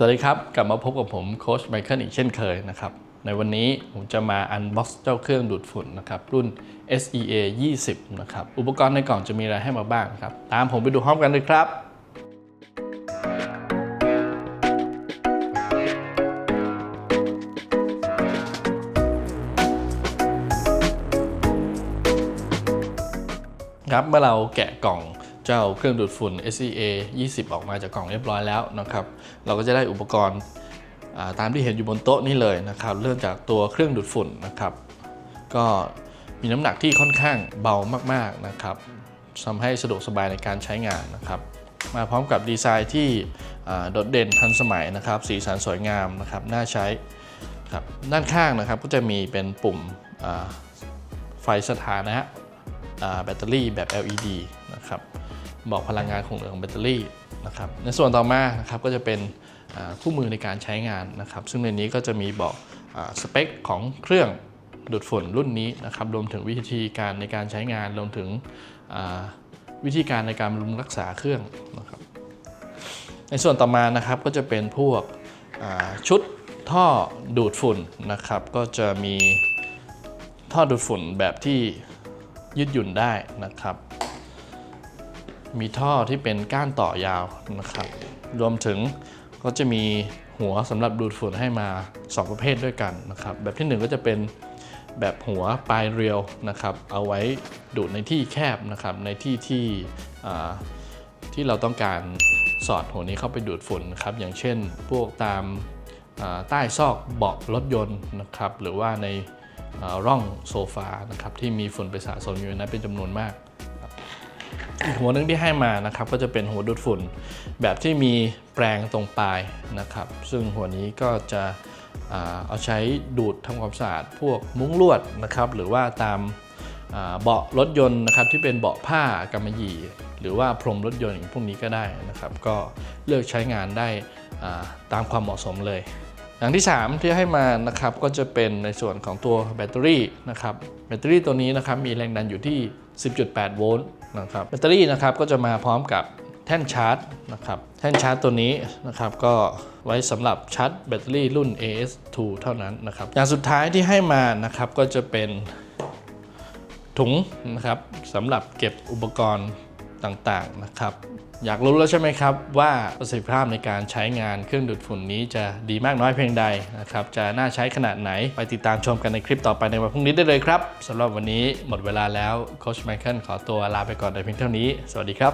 สวัสดีครับ กลับมาพบกับผมโค้ชไมเคิลอีกเช่นเคยนะครับ ในวันนี้ผมจะมาอันบ็อกซ์เจ้าเครื่องดูดฝุ่นนะครับ รุ่น SEA 20 นะครับ อุปกรณ์ในกล่องจะมีอะไรให้มาบ้างครับ ตามผมไปดูพร้อมกันเลยครับครับเมื่อเราแกะกล่อง เจ้าเครื่องดูดฝุ่น SEA 20 ออกมาจากกล่องเรียบร้อยแล้วนะครับ เราก็จะได้อุปกรณ์ตามที่เห็นอยู่บนโต๊ะนี่เลยนะครับ เริ่มจากตัวเครื่องดูดฝุ่นนะครับ ก็มีน้ำหนักที่ค่อนข้างเบามากๆนะครับทำให้สะดวกสบายในการใช้งานนะครับ มาพร้อมกับดีไซน์ที่โดดเด่นทันสมัยนะครับ สีสันสวยงามนะครับ น่าใช้ครับด้านข้างนะครับก็จะมีเป็นปุ่มไฟสถานะแบตเตอรี่แบบ LED นะครับ บอกพลังงานคงเหลือของแบตเตอรี่นะครับในส่วนต่อมานะครับก็จะเป็นคู่มือในการใช้งานนะครับ ซึ่งในนี้ก็จะมีบอกอสเปคของเครื่องดูดฝุ่นรุ่นนี้นะครับรวมถึงวิธีการในการใช้งานรวมถึงวิธีการในการบำรุงรักษาเครื่องนะครับในส่วนต่อมานะครับก็จะเป็นพวกชุดท่อดูดฝุ่นนะครับ ก็จะมีท่อดูดฝุ่นแบบที่ยืดหยุ่นได้นะครับ มีท่อที่เป็นก้านต่อยาวนะครับ รวมถึงก็จะมีหัวสำหรับดูดฝุ่นให้มา 2 ประเภทด้วยกันนะครับ แบบที่ 1 ก็จะเป็นแบบหัวปลายเรียวนะครับ เอาไว้ดูดในที่แคบนะครับ ในที่ที่ที่เราต้องการสอดหัวนี้เข้าไปดูดฝุ่นนะครับ อย่างเช่นพวกตามใต้ซอกเบาะรถยนต์นะครับ หรือว่าในร่องโซฟานะครับที่มีฝุ่นไปสะสมอยู่นั้นเป็นจำนวนมาก อีกหัวหนึงที่ให้มานะครับก็จะเป็นหัวดูดฝุ่น แบบที่มีแปรงตรงปลายนะครับ ซึ่งหัวนี้ก็จะเอาใช้ดูดทำความสะอาดพวกมุ้งลวดนะครับหรือว่าตามเบาะรถยนต์นะครับที่เป็นเบาะผ้ากำมะหยี่ หรือว่าพรมรถยนต์อย่างพวกนี้ก็ได้นะครับ ก็เลือกใช้งานได้ตามความเหมาะสมเลย อย่างที่ 3 ที่ให้มานะครับก็จะเป็นในส่วนของตัวแบตเตอรี่นะครับแบตเตอรี่ตัวนี้นะครับมีแรงดันอยู่ที่ 10.8 โวลต์นะครับแบตเตอรี่นะครับก็จะมาพร้อมกับแท่นชาร์จนะครับแท่นชาร์จตัวนี้นะครับก็ไว้สำหรับชาร์จแบตเตอรี่รุ่น AS2 เท่านั้นนะครับอย่างสุดท้ายที่ให้มานะครับก็จะเป็นถุงนะครับสำหรับเก็บอุปกรณ์ต่างๆนะครับ อยากรู้แล้วใช่ไหมครับว่าประสิทธิภาพในการใช้งานเครื่องดูดฝุ่นนี้จะดีมากน้อยเพียงใดนะครับจะน่าใช้ขนาดไหนไปติดตามชมกันในคลิปต่อไปในวันพรุ่งนี้ได้เลยครับสำหรับวันนี้หมดเวลาแล้วโค้ชไมเคิลขอตัวลาไปก่อนแต่เพียงเท่านี้ สวัสดีครับ